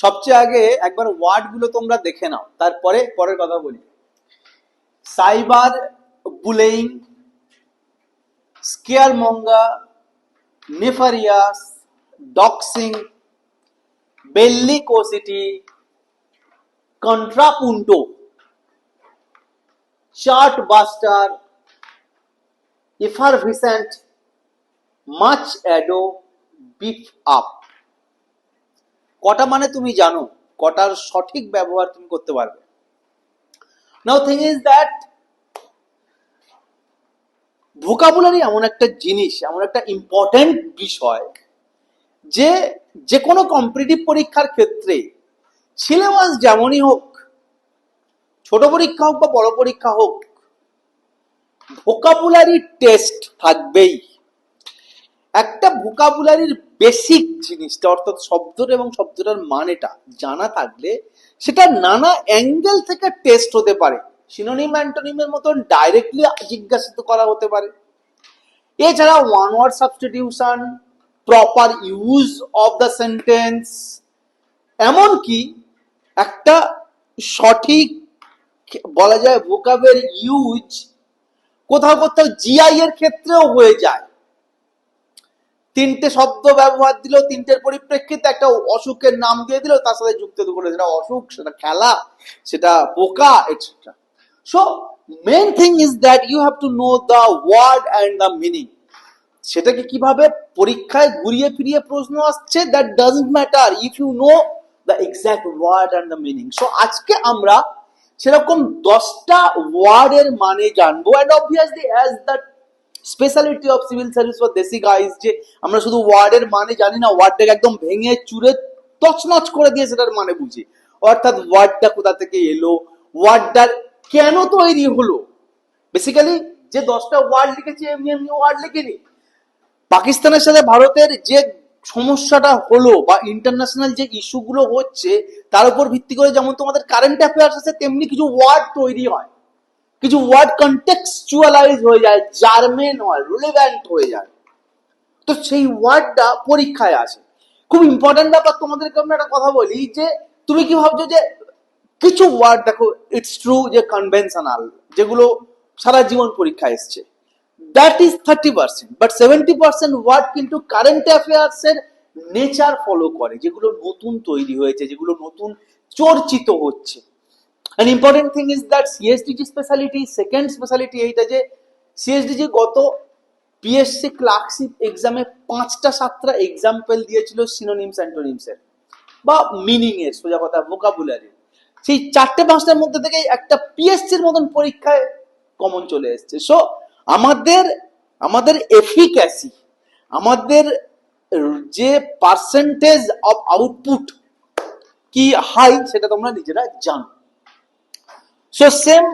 সবচেয়ে আগে একবার ওয়ার্ডগুলো তোমরা দেখে নাও, তারপরে পরের কথা বলি। Cyber bullying scaremonger nefarious, doxxing, bellicosity contrapunto chartbuster effervescent much ado beef up কটা মানে তুমি জানো? কটার সঠিক ব্যবহার তুমি করতে পারবে। Now thing is that vocabulary এমন একটা জিনিস, এমন একটা ইম্পর্টেন্ট বিষয় যে যে কোনো কম্পিটিটিভ পরীক্ষার ক্ষেত্রে সিলেবাস যেমনই হোক, ছোট পরীক্ষা হোক বা বড় পরীক্ষা হোক ভোকাবুলারি টেস্ট থাকবেই। একটা ভোকাবুলারির বেসিক জিনিসটা, অর্থাৎ শব্দটা এবং শব্দটার মানেটা জানা থাকলে সেটা নানা অ্যাঙ্গেল থেকে টেস্ট হতে পারে। সিনোনিম অ্যান্টোনিমের মতন ডাইরেক্টলি জিজ্ঞাসিত করা হতে পারে। এছাড়া one word substitution proper use of the sentence এমনকি একটা সঠিক বলা যায় ভোকাবের ইউজ কোথাও কোথাও জিআই এর ক্ষেত্রেও হয়ে যায়। তিনটে শব্দ ব্যবহার দিল তিনটের পরিপ্রেক্ষিতে একটা অসুখের নাম দিয়ে দিল তার সাথে যুক্ত করে সেটা অসুখ, সেটা খেলা, সেটা পোকা etcetera so main thing is that you have to know the word and the meaning সেটাকে কীভাবে পরীক্ষায় ঘুরিয়ে ফিরিয়ে প্রশ্ন আসছে that doesn't matter if you know the exact word and the meaning so আজকে আমরা সেরকম দশটা ওয়ার্ডের মানে জানব and obviously as the speciality of civil service for desi guys যে আমরা শুধু ওয়ার্ডের মানে জানি না, ওয়ার্ডটাকে একদম ভেঙে চুরে তছনছ করে দিয়ে সেটার মানে বুঝি। অর্থাৎ ওয়ার্ডটা কোথা থেকে এলো? ওয়ার্ডটার কেন তৈরি হলো? বেসিক্যালি যে দশটা ওয়ার্ড লিখেছে, এমনি এমনি ওয়ার্ড লিখিনি। পাকিস্তানের সাথে ভারতের যে সমস্যাটা হলো বা ইন্টারন্যাশনাল যে ইস্যুগুলো হচ্ছে, তার উপর ভিত্তি করে যেমন তোমাদের কারেন্ট অ্যাফেয়ার্স আছে, তেমনি কিছু ওয়ার্ড তৈরি হয়। কিছু ওয়ার্ড কন্টেক্সচুয়ালাইজ হয়ে যায় জার্মেন হয় রিলেভেন্ট হয়ে যায়। তো সেই ওয়ার্ডটা পরীক্ষায় আসে। খুব ইম্পর্টেন্ট ব্যাপার তোমাদেরকে আমি একটা কথা বলি যে, তুমি কি ভাবছ যে কিছু ওয়ার্ড দেখো ইটস ট্রু যে কনভেনশনাল যেগুলো সারা জীবন পরীক্ষা এসছে। That is thirty percent but seventy percent word কিন্তু কারেন্ট অ্যাফেয়ার্স এর নেচার ফলো করে, যেগুলো নতুন তৈরি হয়েছে, যেগুলো নতুন চর্চিত হচ্ছে। An important thing is that CSDG speciality second speciality এইটা যে সিএসডিজি গত পিএসসি ক্লার্কশিপ এক্সামে পাঁচটা সাতটা এক্সাম্পল দিয়েছিল সিনোনিমস অ্যান্টোনিমস এর। বা মিনিং এর, সোজা কথা ভোকাবুলারি সেই চারটে পাঁচটার মধ্যে থেকে একটা পিএসসির মতন পরীক্ষায় কমন চলে এসছে। সো আমাদের আমাদের এফিক্যাসি আমাদের যে পার্সেন্টেজ অফ আউটপুট কি হাই সেটা তোমরা নিজেরা জানো। So same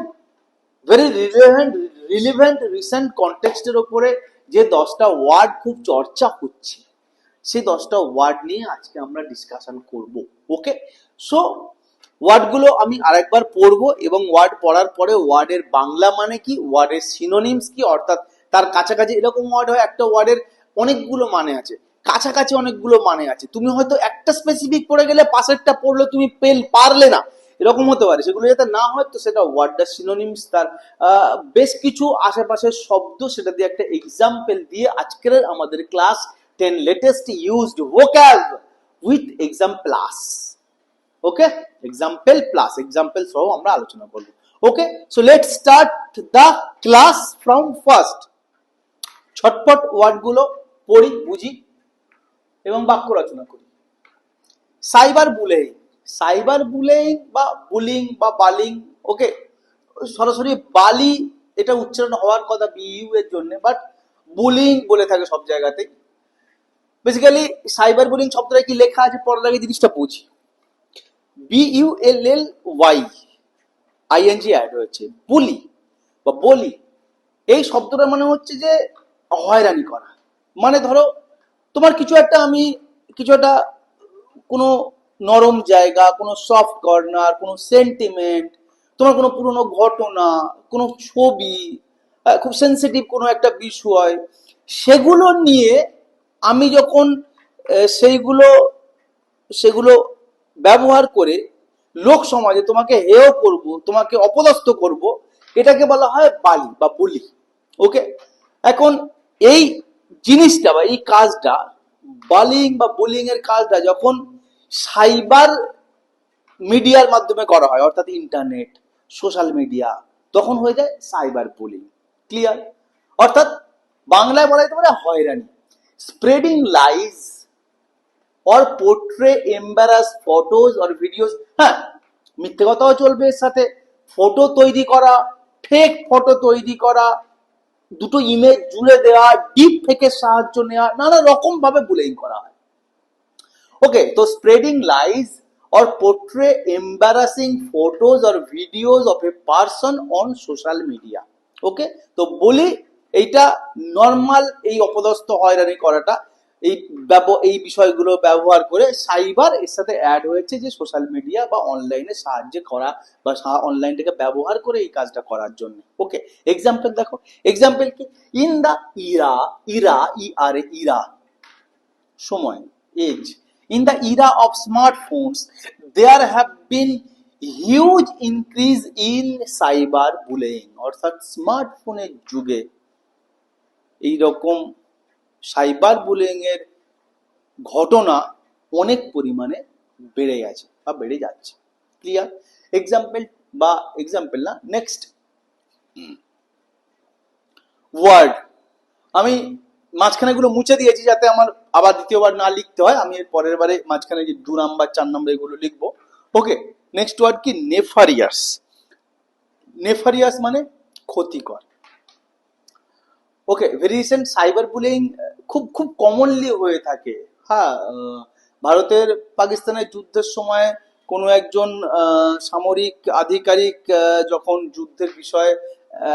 very relevant relevant recent কন্টেক্সটের ওপরে যে দশটা ওয়ার্ড খুব চর্চা হচ্ছে, সেই দশটা ওয়ার্ড নিয়ে আজকে আমরা ডিসকাশন করব ওকে সো ওয়ার্ডগুলো আমি আরেকবার পড়ব এবং ওয়ার্ড পড়ার পরে ওয়ার্ডের বাংলা মানে কি ওয়ার্ডের সিনোনিমস কি, অর্থাৎ তার কাছাকাছি এরকম ওয়ার্ড হয়, একটা ওয়ার্ডের অনেকগুলো মানে আছে, কাছাকাছি অনেকগুলো মানে আছে। তুমি হয়তো একটা স্পেসিফিক পড়ে গেলে পাশেরটা পড়লে তুমি পেল পারলে না। এরকম হতে পারে। সেগুলো যাতে না হয়, তো সেটা ওয়ার্ডটা সিনোনিমস তার বেশ কিছু আশেপাশের শব্দ সেটা দিয়ে একটা এক্সাম্পল দিয়ে আজকের আমাদের class ten latest used vocab with exam plus okay example plus example সহ আমরা আলোচনা করব। Okay so let start the class from first ছটপট ওয়ার্ডগুলো পড়ি, বুঝি এবং বাক্য রচনা করি। সাইবার বুলেইং সাইবার বুলিং বা বুলিং বা বালিং ওকে সরাসরি বালি এটা উচ্চারণ হওয়ার কথা বিইউ এর জন্য বাট বুলিং বলে থাকে সব জায়গাতেই বেসিক্যালি সাইবার বুলিং শব্দটা কি লেখা আছে? পড়ার আগে জিনিসটা বুঝি। B U L L Y I N G add হয়েছে বুলি বা বলি, এই শব্দটা মানে হচ্ছে যে হয়রানি করা। মানে ধরো, তোমার কিছু একটা আমি, কিছু একটা কোনো নরম জায়গা, কোনো সফট কর্নার কোনো সেন্টিমেন্ট তোমার কোনো পুরনো ঘটনা, কোনো ছবি খুব সেন্সিটিভ কোনো একটা বিষয়, সেগুলো নিয়ে আমি যখন সেইগুলো, সেগুলো ব্যবহার করে লোক সমাজে তোমাকে হেয় করব, তোমাকে অপদস্থ করব, এটাকে বলা হয় বালি বা বুলি ওকে এখন এই জিনিসটা বা এই কাজটা বালিং বা বুলিং এর কাজটা যখন সাইবার মিডিয়ার মাধ্যমে করা হয়, অর্থাৎ ইন্টারনেট, সোশ্যাল মিডিয়া, তখন হয়ে যায় সাইবার বুলিং, ক্লিয়ার? অর্থাৎ বাংলায় বলা যেতে পারে হয়রানি, spreading lies, or portray embarrass photos, or videos হ্যাঁ মিথ্যে কথাও চলবে এর সাথে, ফটো তৈরি করা ফেক ফটো তৈরি করা, দুটো ইমেজ জুড়ে দেওয়া ডিপ ফেকের সাহায্য নেওয়া, নানা রকম ভাবে বুলিং করা হয়। ওকে তো spreading lies or portray embarrassing photos or videos of a person on social media. Okay তো বলি এইটা নর্মাল এই অপদস্থ হয়রানি করাটা, এই এই বিষয়গুলো ব্যবহার করে সাইবার এর সাথে অ্যাড হয়েছে যে সোশ্যাল মিডিয়া বা অনলাইনে সাহায্য করা বা অনলাইনটাকে ব্যবহার করে এই কাজটা করার জন্য। ওকে এক্সাম্পল দেখো এক্সাম্পল কি? In the era era E R era সময় age in the era of smartphones there have been huge increase in cyber bullying অর্থাৎ স্মার্টফোনের যুগে এইরকম সাইবার বুলিং এর ঘটনা অনেক পরিমাণে বেড়ে গেছে বা বেড়ে যাচ্ছে। ক্লিয়ার এক্সাম্পল বা এক্সাম্পল না নেক্সট ওয়ার্ড আমি মাঝখানে গুলো মুছে দিয়েছি যাতে আমার আবার দ্বিতীয়বার না লিখতে হয়। আমি পরের বারে মাঝখানে যে দু নাম্বার, চার নাম্বার এগুলো লিখব। ওকে নেক্সট ওয়ার্ড কি? নেফারিয়াস নেফারিয়াস মানে ক্ষতিকর। Okay very recent cyber bullying খুব খুব কমনলি হয়ে থাকে। হ্যাঁ ভারতের পাকিস্তানের যুদ্ধের সময় কোনো একজন সামরিক আধিকারিক যখন যুদ্ধের বিষয়ে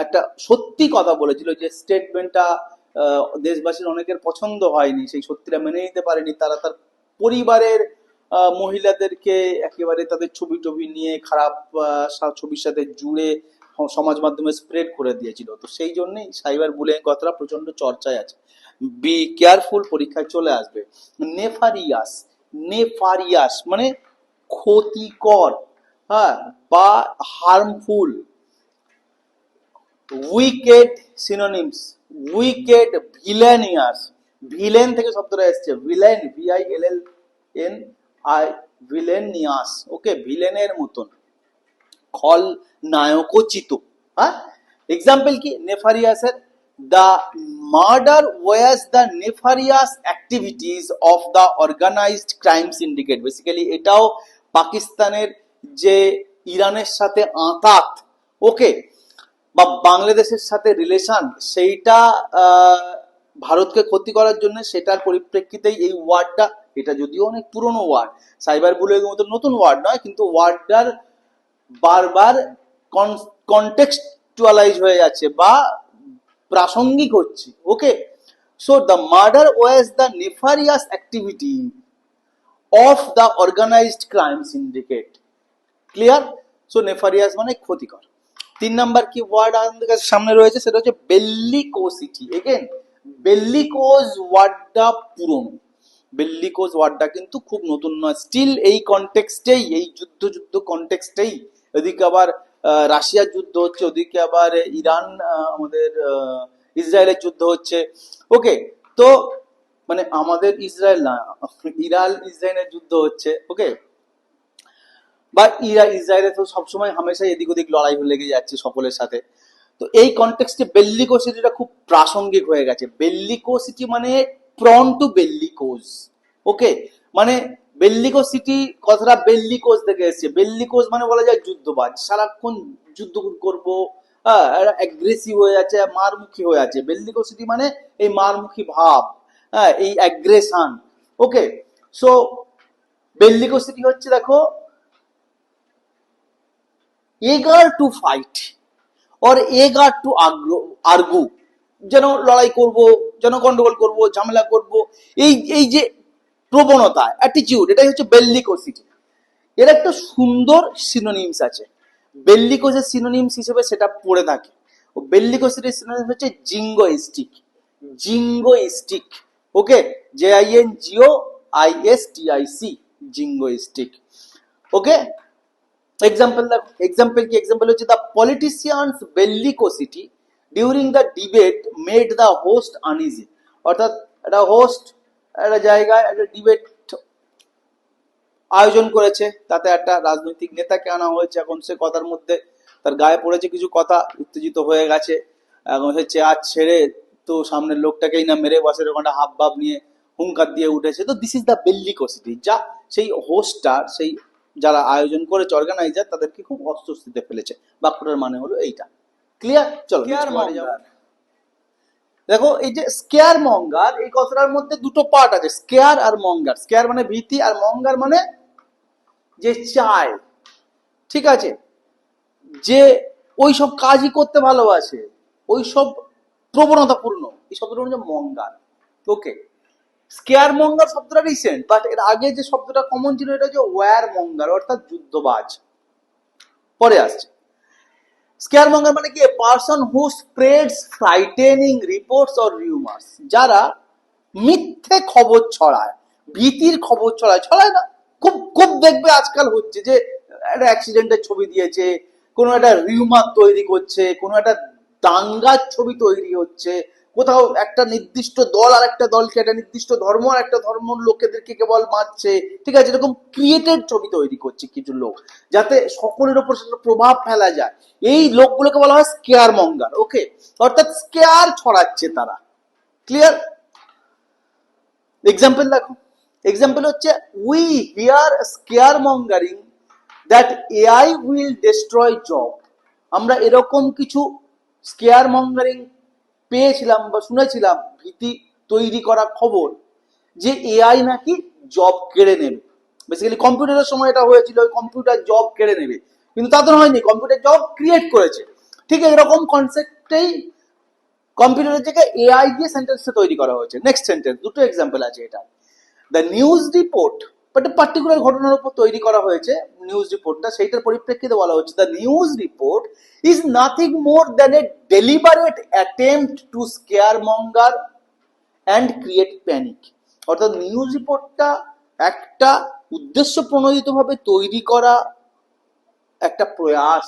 একটা সত্যি কথা বলেছিল যে স্টেটমেন্টটা দেশবাসীর অনেকের পছন্দ হয়নি, সেই সত্যিটা মেনে নিতে পারেনি। তারা তার পরিবারের মহিলাদেরকে একেবারে তাদের ছবি টবি নিয়ে খারাপ ছবির সাথে জুড়ে সমাজ মাধ্যমে স্প্রেড করে দিয়েছিল। তো সেই জন্যই সাইবার বুলিং কথাটা প্রচণ্ড চর্চায় আছে। বি কেয়ারফুল পরীক্ষায় চলে আসবে। নেফারিয়াস নেফারিয়াস মানে ক্ষতিকর হ্যাঁ বা harmful wicked synonyms wicked villainous villain থেকে শব্দটা এসছে। Villain V I L L N I villainous okay, ভিলেনের মতন। খল নায়কোচিত হ্যাঁ? এক্সাম্পল কি? নেফারিয়াসের the murder was the nefarious activities of the organised crime syndicate basically এটাও পাকিস্তানের যে ইরানের সাথে আঁতাত। ওকে বা বাংলাদেশের সাথে রিলেশন সেইটা ভারতকে ক্ষতি করার জন্য সেটার পরিপ্রেক্ষিতেই এই ওয়ার্ডটা এটা যদিও অনেক পুরনো ওয়ার্ড সাইবার বুলিং মতো নতুন ওয়ার্ড নয়, কিন্তু ওয়ার্ডটার বারবার কন্টেক্সচুয়ালাইজ হয়ে যাচ্ছে বা প্রাসঙ্গিক হচ্ছে okay so the murder was the nefarious activity of the organised crime syndicate clear so nefarious মানে ক্ষতিকর। তিন নাম্বার কি ওয়ার্ড আমাদের কাছে সামনে রয়েছে, সেটা হচ্ছে বেল্লিকোসিটি এগেন বেল্লিকোজ ওয়ার্ডটা পুরনো। বেল্লিকোজ ওয়ার্ডটা কিন্তু খুব নতুন নয়। স্টিল এই কনটেক্সটেই এই যুদ্ধ যুদ্ধ কনটেক্সটেই এদিকে আবার রাশিয়ার যুদ্ধ হচ্ছে, ওদিকে আবার ইরান আমাদের ইসরায়েলের যুদ্ধ হচ্ছে। ওকে তো মানে আমাদের ইসরায়েল না ইরান, ইসরায়েলের যুদ্ধ হচ্ছে। ওকে বা ইরা ইসরায়েলে তো সবসময় হামেশাই এদিক ওদিক লড়াই লেগে যাচ্ছে সকলের সাথে। তো এই কনটেক্সটে বেল্লিকোসিটিটা খুব প্রাসঙ্গিক হয়ে গেছে। বেল্লিকোসিটি মানে প্রন টু বেল্লিকোজ ওকে মানে বেল্লিকোসিটি কথাটা বেল্লিকোজ থেকে এসেছে। বেল্লিকোজ মানে বলা যায় যুদ্ধবাজ। সারাক্ষণ যুদ্ধ করব হ্যাঁ অ্যাগ্রেসিভ হয়ে যাচ্ছে, মারমুখী হয়ে আছে বেল্লিকোসিটি মানে এই মারমুখী ভাব হ্যাঁ এই অ্যাগ্রেশন ওকে সো বেল্লিকোসিটি হচ্ছে, দেখো eager to fight or eager to argue যেন লড়াই করব, যেন গন্ডগোল করব, ঝামেলা করব, এই এই যে প্রবণতা অ্যাটিটিউড এটাই হচ্ছে বেল্লিকোসিটি। এর একটা সুন্দর সিনোনিমস আছে। বেল্লিকোসের সিনোনিমস হিসেবে সেটা পড়ে থাকে। ও বেল্লিকোসিটির সিনোনিমস হচ্ছে jingoistic. Jingoistic, okay? J I N G O I S T I C jingoistic. Okay? Example example কি এক্সাম্পল হচ্ছে the politicians bellicosity during the debate made the host uneasy অর্থাৎ একটা হোস্ট একটা জায়গায় একটা ডিবেট আয়োজন করেছে, তাতে একটা রাজনৈতিক নেতাকে আনা হয়েছে, এখন সে কথার মধ্যে তার গায়ে পড়েছে, কিছু কথা উত্তেজিত হয়ে গেছে, এখন সে চেয়ার ছেড়ে তো সামনের লোকটাকেই না মেরে বসে ওখানটা হাব ভাব নিয়ে হুঙ্কার দিয়ে উঠেছে। তো দিস ইজ দ্য বেল্লিকোসিটি যা সেই হোস্টার সেই যারা আয়োজন করেছে অর্গানাইজার তাদেরকে খুব অস্বস্তিতে ফেলেছে। বাক্যটার মানে হলো এইটা। ক্লিয়ার চলো দেখো এই যে স্কেয়ার মঙ্গার এই কথাটার মধ্যে দুটো পার্ট আছে। স্কেয়ার আর মঙ্গার স্কেয়ার মানে ভীতি আর মঙ্গার মানে যে চায়। ঠিক আছে? যে ওই সব কাজই করতে ভালোবাসে। ওই সব প্রবণতাপূর্ণ। এই শব্দটা হচ্ছে মঙ্গার ওকে স্কেয়ার মঙ্গার শব্দটা রিসেন্ট বাট এর আগে যে শব্দটা কমন ছিল এটা হচ্ছে ওয়ার মঙ্গার অর্থাৎ যুদ্ধবাজ। পরে আসছে। স্কেয়ার মঙ্গার মানে কি? Person who spreads frightening reports or rumours যারা মিথ্যে খবর ছড়ায়, ভীতির খবর ছড়ায়। ছড়ায় না, খুব খুব দেখবে আজকাল হচ্ছে যে একটা অ্যাক্সিডেন্টের ছবি দিয়েছে, কোনো একটা রিউমার তৈরি করছে, কোনো একটা দাঙ্গার ছবি তৈরি হচ্ছে কোথাও একটা নির্দিষ্ট দল আর একটা দলকে, একটা নির্দিষ্ট ধর্ম আর একটা ধর্ম লোকেদেরকে কেবল মারছে। ঠিক আছে, এরকম ক্রিয়েটেড ছবি তৈরি করছে কিছু লোক, যাতে সকলের ওপর সেটা প্রভাব ফেলা যায়। এই লোকগুলোকে বলা হয় স্কেয়ার মঙ্গার ওকে অর্থাৎ স্কেয়ার ছড়াচ্ছে তারা। ক্লিয়ার এক্সাম্পল দেখো। এক্সাম্পল হচ্ছে we hear scaremongering that AI will destroy job আমরা এরকম কিছু স্কেয়ার মঙ্গারিং পেয়েছিলাম বা শুনেছিলাম ভীতি তৈরি করা খবর যে এআই নাকি জব কেড়ে নেবে। বেসিক্যালি কম্পিউটারের সময় এটা হয়েছিল কম্পিউটার জব কেড়ে নেবে। কিন্তু তাদের হয়নি কম্পিউটার জব ক্রিয়েট করেছে। ঠিক এরকম কনসেপ্টেই কম্পিউটারের জায়গায় এআই দিয়ে সেন্টেন্সটা তৈরি করা হয়েছে। নেক্সট সেন্টেন্স দুটো এক্সাম্পল আছে এটা। The news report but particular ঘটনার উপর তৈরি করা হয়েছে নিউজ রিপোর্টটা সেইটার পরিপ্রেক্ষিতে বলা হচ্ছে the news report is nothing more than a deliberate attempt to scaremonger and create panic অর্থাৎ নিউজ রিপোর্টটা একটা উদ্দেশ্য প্রণোদিতভাবে তৈরি করা একটা প্রয়াস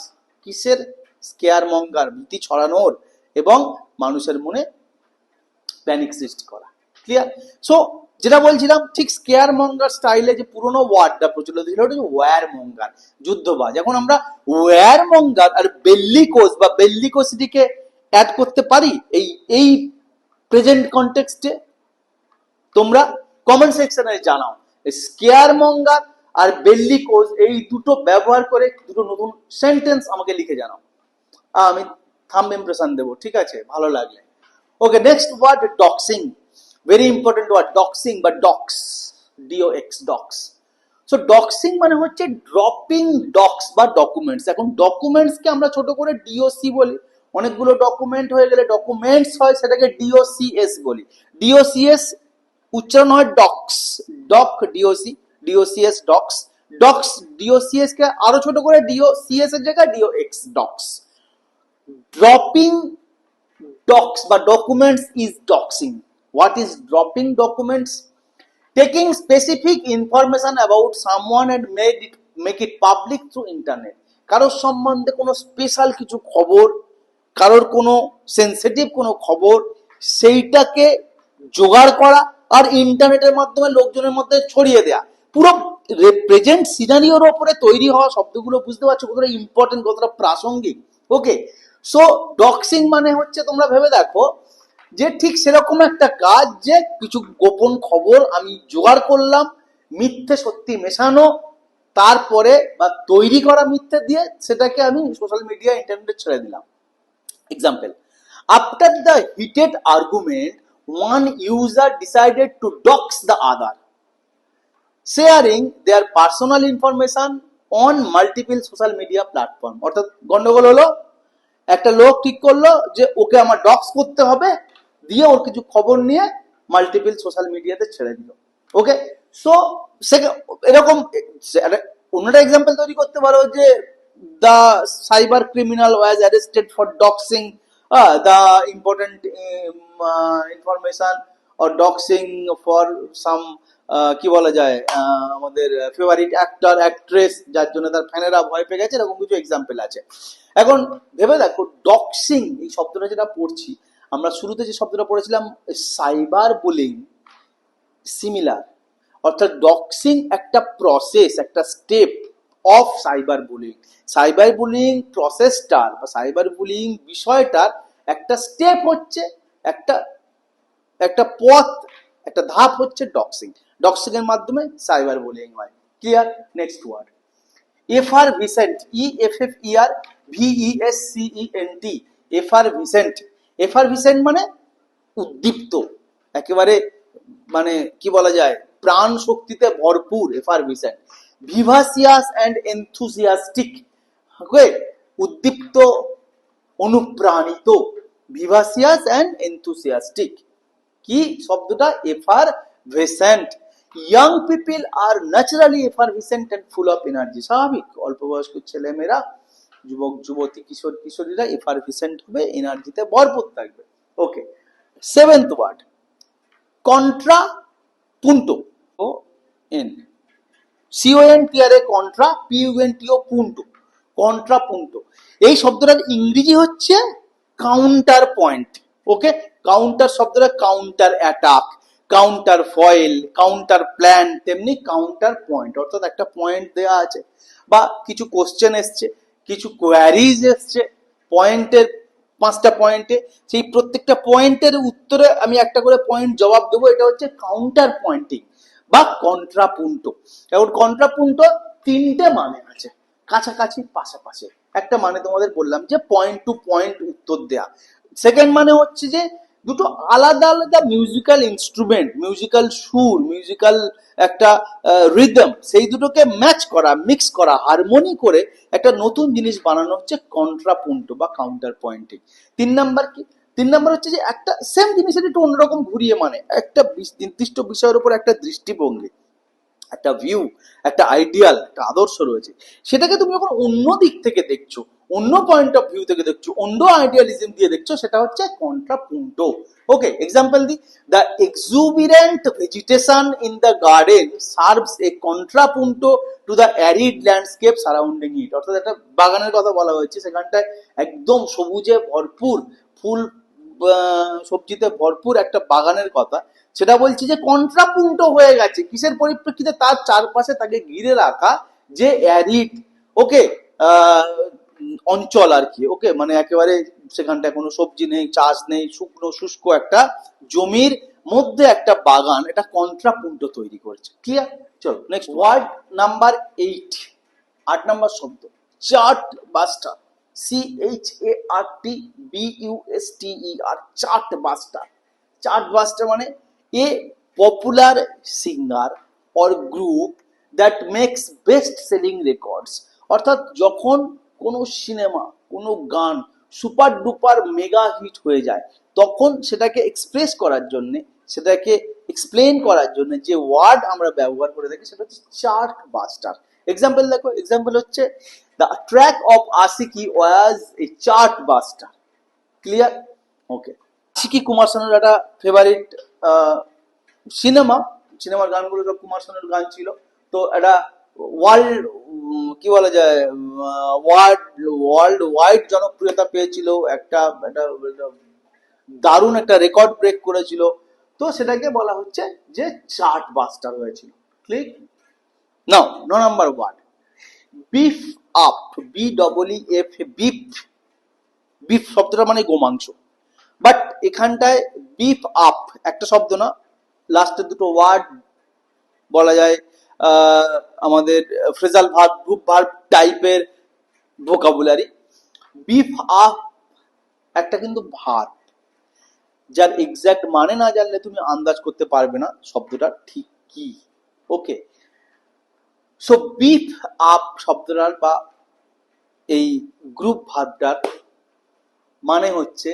কিসের? স্কেয়ার মঙ্গার ভীতি ছড়ানোর এবং মানুষের মনে প্যানিক সৃষ্টি করা। ক্লিয়ার সো যেটা বলছিলাম, ঠিক স্কেয়ার মঙ্গার স্টাইলে যে পুরোনো ওয়ার্ডটা প্রচলিত ছিল, ওটা ওয়্যার মঙ্গার যুদ্ধবাজ। এখন আমরা ওয়্যার মঙ্গার আর বেল্লিকোস বা বেল্লিকোসিটিকে অ্যাড করতে পারি এই এই প্রেজেন্ট কনটেক্সটে তোমরা কমেন্ট সেকশনে জানাও। স্কেয়ার মঙ্গার আর বেল্লিকোস এই দুটো ব্যবহার করে দুটো নতুন সেন্টেন্স আমাকে লিখে জানাও। আমি থাম ইমপ্রেশন দেবো, ঠিক আছে? ভালো লাগলে। Okay next word doxxing very important word doxxing বা dox D O X dox so doxxing মানে হচ্ছে ড্রপিং ডক্স বা ডকুমেন্টস এখন ডকুমেন্টসকে আমরা ছোট করে ডিওসি বলি। অনেকগুলো ডকুমেন্ট হয়ে গেলে ডকুমেন্টস হয়, সেটাকে ডিওসিএস বলি। ডিওসিএস উচ্চারণ হয় docs doc D O C D O C S docs docs D O C S কে আরও ছোট করে ডিওসিএস এর জায়গায় D O X dox dropping docs বা documents is doxxing what is dropping documents taking specific information about someone and made it, make it public through internet. কারোর সম্বন্ধে কোনো special কিছু খবর, কারোর কোনো সেন্সিটিভ কোনো খবর, সেইটাকে জোগাড় করা আর ইন্টারনেটের মাধ্যমে লোকজনের মধ্যে ছড়িয়ে দেয়া। পুরো প্রেজেন্ট সিনারিওর ওপরে তৈরি হওয়া শব্দগুলো বুঝতে পারছ কতটা ইম্পর্টেন্ট কতটা প্রাসঙ্গিক। ওকে সো ডক্সিং মানে হচ্ছে তোমরা ভেবে দেখো যে ঠিক সেরকম একটা কাজ যে কিছু গোপন খবর আমি জোগাড় করলাম, মিথ্যে সত্যি মেশানো, তারপরে বা তৈরি করা মিথ্যে দিয়ে সেটাকে আমি সোশ্যাল মিডিয়া ইন্টারনেটে ছেড়ে দিলাম। Example after the heated argument one user decided to dox the other sharing their personal information on multiple social media platform অর্থাৎ গন্ডগোল হলো, একটা লোক ঠিক করল যে, ওকে আমার ডক্স করতে হবে দিয়ে ওর কিছু খবর নিয়ে মাল্টিপল সোশ্যাল মিডিয়াতে ছেড়ে দিল। ওকে সো সে এরকম অন্যটা এক্সাম্পল তৈরি করতে পারো যে the cyber criminal was arrested for doxxing the important information or doxxing for some কি বলা যায় আমাদের ফেভারিট অ্যাক্টর অ্যাক্ট্রেস যার জন্য তার ফ্যানেরা ভয় পেয়ে গেছে, এরকম কিছু এক্সাম্পল আছে। এখন, ভেবে দেখো ডক্সিং এই শব্দটা যেটা পড়ছি আমরা শুরুতে যে শব্দটা পড়েছিলাম সাইবার বুলিং সিমিলার অর্থাৎ ডক্সিং একটা প্রসেস একটা step of cyber bullying cyber bullying প্রসেসটার বা সাইবার বুলিং বিষয়টার একটা স্টেপ হচ্ছে, একটা একটা পথ, একটা ধাপ হচ্ছে ডক্সিং ডক্সিং এর মাধ্যমে সাইবার বুলিং হয়। Clear next word effervescent E F F E R V E S C E N T effervescent effervescent মানে উদ্দীপ্ত, একেবারে মানে কি বলা যায়, প্রাণ শক্তিতে ভরপুর effervescent vivacious and enthusiastic উদ্দীপ্ত, অনুপ্রাণিত, ভিভাসিয়াস অ্যান্ড এনথুসিয়াস্টিক। কি শব্দটা? Effervescent young people are naturally effervescent and full of energy. স্বাভাবিক, অল্প বয়স্ক ছেলেমেয়েরা যুবক, যুবতী, কিশোর, কিশোরীরা এফার ভেসেন্ট হবে এনার্জিতে ভরপুর থাকবে। Okay seventh word contrapunto O N C O N T R A contra P U N T O punto contrapunto এই শব্দটার ইংরেজি হচ্ছে কাউন্টার পয়েন্ট ওকে কাউন্টার শব্দটা counter attack counter foil counter plan তেমনি কাউন্টার পয়েন্ট অর্থাৎ একটা point দেওয়া আছে। বা কিছু কোশ্চেন এসছে। কিছু কোয়ারিজ এসছে পয়েন্টের পাঁচটা পয়েন্টে সেই প্রত্যেকটা পয়েন্টের উত্তরে আমি একটা করে পয়েন্ট জবাব দেবো, এটা হচ্ছে কাউন্টার পয়েন্টিং বা কন্ট্রাপুন্টো এখন কন্ট্রাপুন্টো তিনটে মানে আছে, কাছাকাছি, পাশাপাশি। একটা মানে তোমাদের বললাম যে পয়েন্ট টু পয়েন্ট উত্তর দেয়া। সেকেন্ড মানে হচ্ছে যে দুটো আলাদা আলাদা মিউজিক্যাল ইনস্ট্রুমেন্ট মিউজিক্যাল সুর মিউজিক্যাল একটা রিদম সেই দুটোকে ম্যাচ করা মিক্স করা হারমোনি করে একটা নতুন জিনিস বানানো হচ্ছে কন্ট্রাপুন্ট বা কাউন্টার পয়েন্টিং তিন নাম্বার কি? তিন নাম্বার হচ্ছে যে একটা সেম জিনিসের একটু অন্যরকম ঘুরিয়ে মানে একটা নির্দিষ্ট বিষয়ের উপর একটা দৃষ্টিভঙ্গি, একটা ভিউ একটা আইডিয়াল একটা আদর্শ রয়েছে। সেটাকে তুমি যখন অন্য দিক থেকে দেখছ অন্য পয়েন্ট অফ ভিউ থেকে দেখছ, অন্য আইডিয়ালিজম দিয়ে দেখছ, সেটা হচ্ছে contrapunto okay example the the exuberant vegetation in the garden serves a contrapunto to the arid landscape surrounding it অর্থাৎ একটা বাগানের কথা বলা হয়েছে, সেখানটায় একদম সবুজে ভরপুর, ফুল সবজিতে ভরপুর একটা বাগানের কথা। সেটা বলছি যে কন্ট্রাপুন্ট হয়ে গেছে। কিসের পরিপ্রেক্ষিতে? তার চারপাশে তাকে ঘিরে রাখা যে অ্যারিড ওকে অঞ্চল আর কি ওকে মানে একেবারে সেখানটায় কোনো সবজি নেই চাষ নেই শুকনো শুষ্ক একটা জমির মধ্যে একটা বাগান এটা কন্ট্রাপুন্ট তৈরি করছে ক্লিয়ার চলো নেক্সট ওয়ার্ড নাম্বার এইট আট নাম্বার শব্দ chartbuster C H A R T B U S T E R chartbuster chartbuster মানে a popular singer or group that makes best selling records অর্থাৎ যখন কোনো সিনেমা, কোনো গান super duper mega hit হয়ে যায়, তখন সেটাকে এক্সপ্রেস করার জন্যে, সেটাকে এক্সপ্লেন করার জন্য যে ওয়ার্ড আমরা ব্যবহার করে থাকি সেটা হচ্ছে চার্ট বাস্টার এক্সাম্পল দেখো এক্সাম্পল হচ্ছে the track of Aashiqui was a chartbuster clear okay Aashiqui Kumar শানুর একটা ফেভারিট সিনেমা সিনেমার গানগুলো সব কুমার শানুর গান ছিল। তো একটা ওয়ার্ল্ড, কি বলা যায় ওয়ার্ল্ড ওয়ার্ল্ড ওয়াইড জনপ্রিয়তা পেয়েছিল, একটা একটা দারুণ একটা রেকর্ড ব্রেক করেছিল। তো সেটাকে বলা হচ্ছে যে চার্ট বাস্টার হয়েছিল। Click. Now, no number one beef up B double F beef beef শব্দটা মানে গোমাংস। বাট এখানটায় বিফ আপ একটা শব্দ না, লাস্টের দুটো ওয়ার্ড বলা যায়। আমাদের ফ্রেজাল ভার্ব গ্রুপ ভার্ব টাইপের ভোকাবুলারি বিফ আপ একটা কিন্তু ভার্ব যার এক্সাক্ট মানে না জানলে তুমি আন্দাজ করতে পারবে না শব্দটা ঠিক কি। ওকে সো বিফ আপ শব্দটার বা এই গ্রুপ ভার্বটার মানে হচ্ছে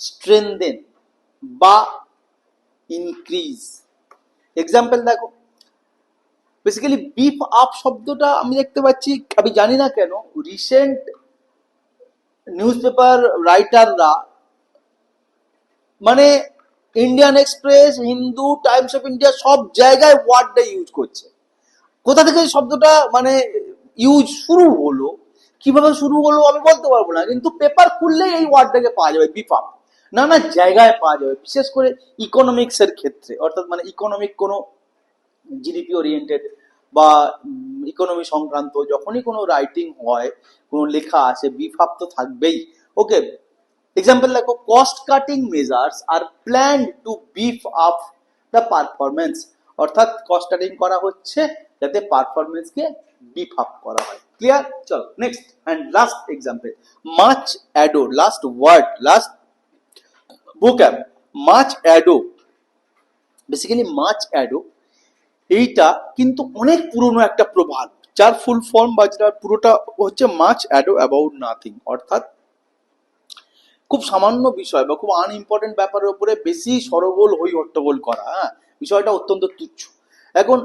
স্ট্রেনদেন বা ইনক্রিজ এক্সাম্পল দেখো। বেসিক্যালি বিফ আপ শব্দটা আমি দেখতে পাচ্ছি, আমি জানি না কেন রিসেন্ট নিউজ পেপার রাইটাররা মানে Indian Express Hindu Times of India সব জায়গায় ওয়ার্ডটা ইউজ করছে। কোথা থেকে শব্দটা মানে ইউজ শুরু হলো, কীভাবে শুরু হলো আমি বলতে পারব না, কিন্তু পেপার খুললেই এই ওয়ার্ডটাকে পাওয়া যাবে বিপাপ নানা জায়গায় পাওয়া যাবে, বিশেষ করে ইকোনমিক্স এর ক্ষেত্রে, অর্থাৎ মানে ইকোনমিক কোনো জিডিপি ওরিয়েন্টেড বা ইকোনমি সংক্রান্ত যখনই কোনো রাইটিং হয়, কোনো লেখা আছে বিভাব তো থাকবেই। ওকে এক্সাম্পল দেখো cost cutting measures are plan to beef up the performance অর্থাৎ কস্ট কাটিং করা হচ্ছে যাতে পারফরমেন্সকে বিফ আপ করা হয়। ক্লিয়ার চলো next and last example much ado last word last vocab much ado basically much ado এইটা কিন্তু অনেক পুরনো একটা প্রবাদ, যার ফুল ফর্ম বা যেটা পুরোটা হচ্ছে মাছ অ্যাডো অ্যাবাউট নাথিং অর্থাৎ খুব সামান্য বিষয় বা খুব আনইম্পর্টেন্ট ব্যাপারের উপরে বেশি সরগোল হই হট্টগোল করা হ্যাঁ? বিষয়টা অত্যন্ত তুচ্ছ। এখন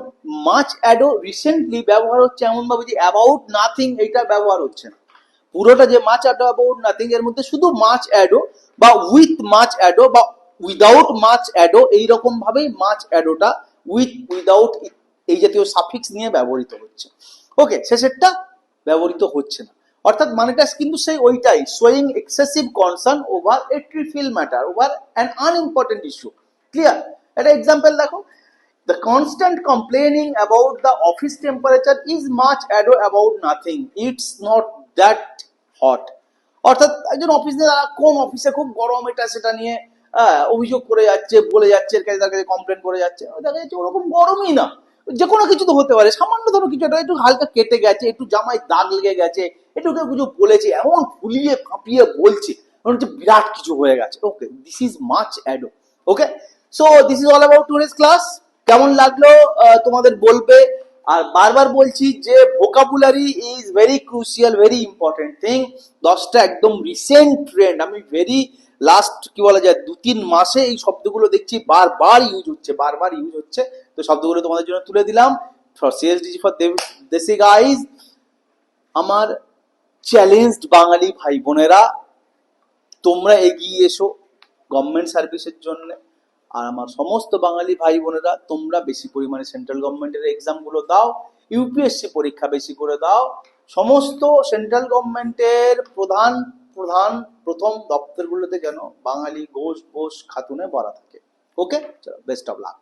মাছ অ্যাডো রিসেন্টলি ব্যবহার হচ্ছে এমন ভাবে যে অ্যাবাউট নাথিং এইটা ব্যবহার হচ্ছে না। পুরোটা যে মাছ অ্যাডো অ্যাবাউট নাথিং এর মধ্যে শুধু মাছ অ্যাডো বা উইথ মাছ অ্যাডো বা উইদাউট মাছ অ্যাডো এইরকম ভাবেই মাছ অ্যাডোটা উইথ উইদাউট এই জাতীয় সাফিক্স নিয়ে ব্যবহৃত হচ্ছে ওকে শেষেরটা ব্যবহৃত হচ্ছে না অর্থাৎ মানেটা কিন্তু সেই ওইটাই showing excessive concern over a trifle matter over an unimportant issue clear একটা এক্সাম্পল দেখো The constant complaining about the office temperature is much ado about nothing. It's not that hot. অর্থাৎ একজন অফিসে তারা কোন অফিসে খুব গরম, এটা সেটা নিয়ে অভিযোগ করে যাচ্ছে, বলে যাচ্ছে, এর কাছে তার কাছে কমপ্লেন করে যাচ্ছে। দেখা যাচ্ছে ওরকম গরমই না। যে কোনো কিছু তো হতে পারে। সামান্য ধরো কিছু একটা, একটু হালকা কেটে গেছে, একটু জামায় দাগ লেগে গেছে, একটু কেউ কিছু বলেছে, এমন ফুলিয়ে ফাঁপিয়ে বলছে হচ্ছে বিরাট কিছু হয়ে গেছে। Okay this is much ado okay so this is all about today's class কেমন লাগল? তোমাদের বলবে। আর বারবার বলছি যে vocabulary is very crucial very important thing দশটা একদম রিসেন্ট ট্রেন্ড আমি ভেরি লাস্ট কি বলা যায় দু তিন মাসে এই শব্দগুলো দেখছি বারবার ইউজ হচ্ছে, বারবার ইউজ হচ্ছে। তো শব্দগুলো তোমাদের জন্য তুলে দিলাম। সিএসডিজি ফর আমার চ্যালেঞ্জড বাঙালি ভাই বোনেরা, তোমরা এগিয়ে এসো গভর্নমেন্ট সার্ভিসের জন্য। আর আমার সমস্ত বাঙালি ভাই বোনেরা, তোমরা বেশি পরিমাণে সেন্ট্রাল গভর্নমেন্টের এক্সামগুলো দাও ইউপিএসসি পরীক্ষা বেশি করে দাও। সমস্ত সেন্ট্রাল গভর্নমেন্টের প্রধান প্রধান প্রথম দপ্তরগুলোতে যেন বাঙালি ঘোষ ঘোষ খাতুনে ভরা থাকে? ওকে বেস্ট অফ লাক